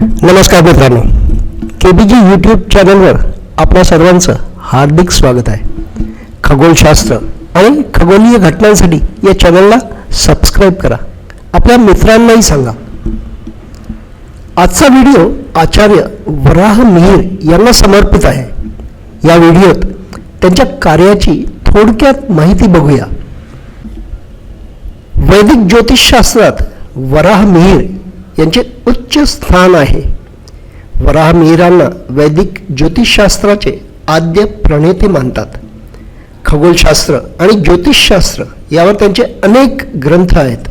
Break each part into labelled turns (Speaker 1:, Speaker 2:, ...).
Speaker 1: नमस्कार मित्रांनो. के बी जी यूट्यूब चॅनलवर आपल्या सर्वांचं हार्दिक स्वागत आहे. खगोलशास्त्र आणि खगोलीय घटनांसाठी या चॅनलला सबस्क्राईब करा. आपल्या मित्रांनाही सांगा. आजचा व्हिडिओ आचार्य वराह मिहीर यांना समर्पित आहे. या व्हिडिओत त्यांच्या कार्याची थोडक्यात माहिती बघूया. वैदिक ज्योतिषशास्त्रात वराह मिहीर यांचे उच्च स्थान आहे. वराह मिहिरांना वैदिक ज्योतिषशास्त्राचे आद्य प्रणेते मानतात. खगोलशास्त्र आणि ज्योतिषशास्त्र यावर त्यांचे अनेक ग्रंथ आहेत.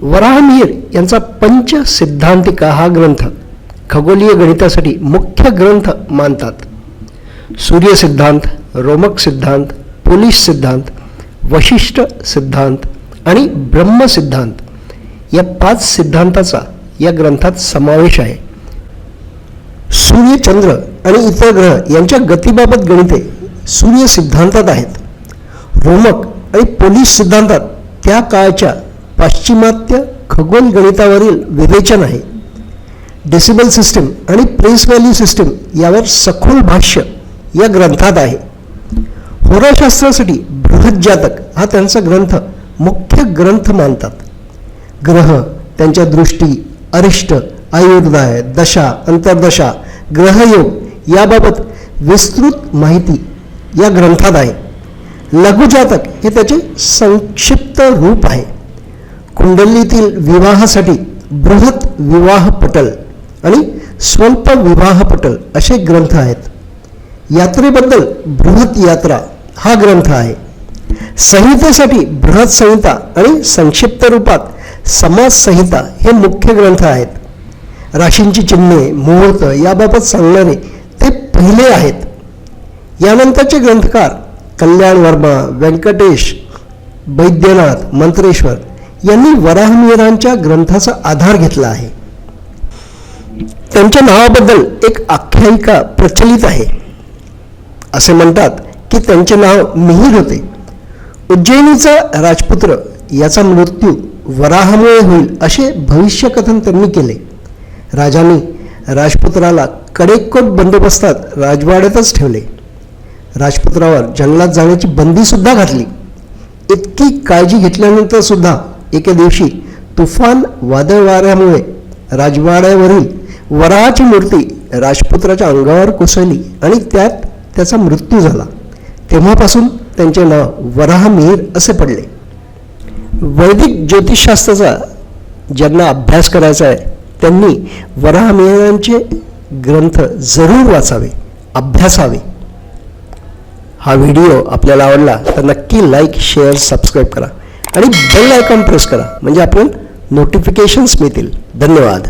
Speaker 1: वराहमिहिर यांचा पंच सिद्धांतिका हा ग्रंथ खगोलीय गणितासाठी मुख्य ग्रंथ मानतात. सूर्य सिद्धांत रोमक सिद्धांत पोलिश सिद्धांत वशिष्ठ सिद्धांत आणि ब्रह्मसिद्धांत या पाच सिद्धांताचा या ग्रंथात समावेश आहे. सूर्य चंद्र आणि इतर ग्रह यांच्या गतीबाबत गणिते सूर्य सिद्धांतात आहेत. रोमक आणि पोलिश सिद्धांतात त्या काळच्या पाश्चिमात्य खगोल गणितावरील विवेचन आहे. डेसिबल सिस्टीम आणि प्रेस व्हॅल्यू सिस्टीम यावर सखोल भाष्य या ग्रंथात आहे. होराशास्त्रासाठी बृहज्जातक हा त्यांचा ग्रंथ मुख्य ग्रंथ मानतात. ग्रह त्यांच्या दृष्टी अरिष्ट आयुर्दाय दशा अंतर्दशा ग्रहयोग याबाबत विस्तृत माहिती या ग्रंथात आहे. लघुजातक हे त्याचे संक्षिप्त रूप आहे. कुंडलीतील विवाहासाठी बृहत विवाहपटल आणि स्वल्प विवाहपटल असे ग्रंथ आहेत. यात्रेबद्दल बृहत यात्रा हा ग्रंथ आहे. संहितेसाठी बृहत संहिता आणि संक्षिप्त रूपात समाजसंहिता हे मुख्य ग्रंथ आहेत. राशींची चिन्हे मुहूर्त याबाबत सांगणारे ते पहिले आहेत. यानंतरचे ग्रंथकार कल्याण वर्मा व्यंकटेश वैद्यनाथ मंत्रेश्वर यांनी वराहमिहिरांच्या ग्रंथाचा आधार घेतला आहे. त्यांच्या नावाबद्दल एक आख्यायिका प्रचलित आहे. असे म्हणतात की त्यांचे नाव मिहीर होते. उज्जैनीचा राजपुत्र याचा मृत्यू वराहामुळे होईल असे भविष्यकथन त्यांनी केले. राजाने राजपुत्राला कडेकोट बंदोबस्तात राजवाड्यातच ठेवले. राजपुत्रावर जंगलात जाण्याची बंदीसुद्धा घातली. इतकी काळजी घेतल्यानंतर सुद्धा एके दिवशी तुफान वादळ वाऱ्यामुळे राजवाड्यावरील वराहाची मूर्ती राजपुत्राच्या अंगावर कोसळली आणि त्यात त्याचा मृत्यू झाला. तेव्हापासून त्यांचे नाव वराहमिहिर असे पडले. वैदिक ज्योतिषशास्त्राचा ज्यांना अभ्यास करायचा आहे त्यांनी वराह ग्रंथ जरूर वाचावे अभ्यासावे. हा व्हिडिओ आपल्याला आवडला तर नक्की लाईक शेअर सबस्क्राईब करा आणि बेल आयकॉन प्रेस करा म्हणजे आपण नोटिफिकेशन्स मिळतील. धन्यवाद.